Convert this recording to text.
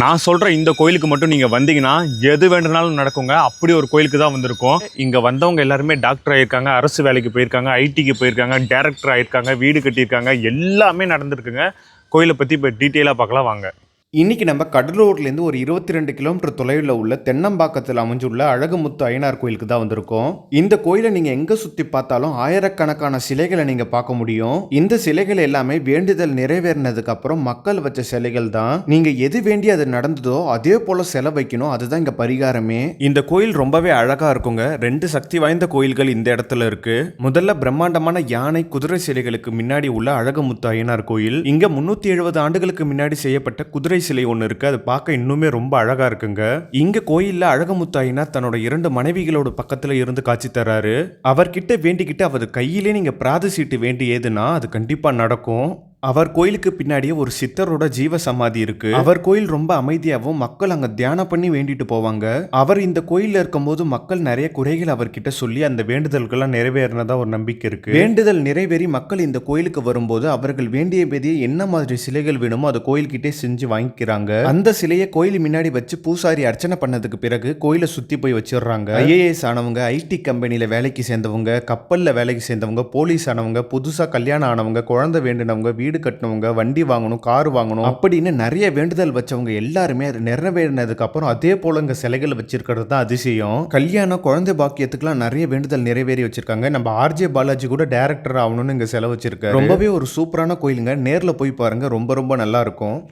நான் சொல்கிற இந்த கோயிலுக்கு மட்டும் நீங்கள் வந்தீங்கன்னா எது வேண்டுனாலும் நடக்குங்க. அப்படி ஒரு கோயிலுக்கு தான் வந்திருக்கோம். இங்கே வந்தவங்க எல்லாருமே டாக்டர் ஆகியிருக்காங்க அரசு வேலைக்கு போயிருக்காங்க ஐடிக்கு போயிருக்காங்க டேரக்டர் ஆகியிருக்காங்க வீடு கட்டியிருக்காங்க எல்லாமே நடந்திருக்குங்க. கோயிலை பற்றி இப்போ டீட்டெயிலாக பார்க்கலாம் வாங்க. இன்னைக்கு நம்ம கடலூர்லேருந்து ஒரு இருபத்தி ரெண்டு கிலோமீட்டர் தொலைவில் உள்ள தென்னம்பாக்கத்தில் அமைஞ்சுள்ள அழகுமுத்து ஐயனார் கோயிலுக்கு தான் வந்திருக்கோம். இந்த கோயிலை நீங்கள் எங்கே சுற்றி பார்த்தாலும் ஆயிரக்கணக்கான சிலைகளை நீங்கள் பார்க்க முடியும். இந்த சிலைகள் எல்லாமே வேண்டுதல் நிறைவேறினதுக்கு அப்புறம் மக்கள் வச்ச சிலைகள் தான். நீங்கள் எது வேண்டி அது நடந்ததோ அதே போல் சிலை வைக்கணும் அதுதான் இங்கே பரிகாரமே. இந்த கோயில் ரொம்பவே அழகாக இருக்குங்க. ரெண்டு சக்தி வாய்ந்த கோயில்கள் இந்த இடத்துல இருக்கு. முதல்ல பிரம்மாண்டமான யானை குதிரை சிலைகளுக்கு முன்னாடி உள்ள அழகுமுத்து ஐயனார் கோயில். இங்கே முந்நூற்றி எழுபது ஆண்டுகளுக்கு முன்னாடி செய்யப்பட்ட குதிரை சிலை ஒன்று இருக்கு. அது பார்க்க இன்னுமே ரொம்ப அழகா இருக்குங்க. இங்கே கோயிலில் அழகமுத்தாயினா தன்னோட இரண்டு மனைவிகளோட பக்கத்தில் இருந்து காட்சி தராரு. அவர்கிட்ட வேண்டிக்கிட்டு அவர் கையிலே நீங்கள் பிராத சீட்டு வேண்டி ஏதுன்னா அது கண்டிப்பாக நடக்கும். அவர் கோயிலுக்கு பின்னாடியே ஒரு சித்தரோட ஜீவ சமாதி இருக்கு. அவர் கோயில் ரொம்ப அமைதியாகவும் மக்கள் அங்க தியானம் பண்ணி வேண்டிட்டு போவாங்க. அவர் இந்த கோயில்ல இருக்கும்போது மக்கள் நிறைய குறைகள் அவர்கிட்ட சொல்லி அந்த வேண்டுதல்கள்லாம் நிறைவேறினதா ஒரு நம்பிக்கை இருக்கு. வேண்டுதல் நிறைவேறி மக்கள் இந்த கோயிலுக்கு வரும்போது அவர்கள் வேண்டிய பேதியை என்ன மாதிரி சிலைகள் வேணுமோ அதை கோயில்கிட்டே செஞ்சு வாங்கிக்கிறாங்க. அந்த சிலையை கோயில் முன்னாடி வச்சு பூசாரி அர்ச்சனை பண்ணதுக்கு பிறகு கோயிலை சுத்தி போய் வச்சிடுறாங்க. ஐஏஎஸ் ஆனவங்க ஐடி கம்பெனில வேலைக்கு சேர்ந்தவங்க கப்பல்ல வேலைக்கு சேர்ந்தவங்க போலீஸ் ஆனவங்க புதுசா கல்யாணம் ஆனவங்க குழந்தை வேண்டினவங்க வீடு கட்டினவங்க வண்டி வாங்கணும் கார் வாங்கணும் அப்படின்னு நிறைய வேண்டுதல் வச்சவங்க எல்லாருமே நிறைவேறினதுக்கு அப்புறம் அதே போல இங்க சிலைகள் வச்சிருக்கிறது தான் அதிசயம். கல்யாணம் குழந்தை பாக்கியத்துக்குலாம் நிறைய வேண்டுதல் நிறைவேறி வச்சிருக்காங்க. நம்ம ஆர்ஜே பாலாஜி கூட டேரக்டர் ஆகணும்னு இங்க செலவு வச்சிருக்காரு ரொம்பவே ஒரு சூப்பரான கோயிலுங்க. நேர்ல போய் பாருங்க. ரொம்ப ரொம்ப நல்லா இருக்கும்.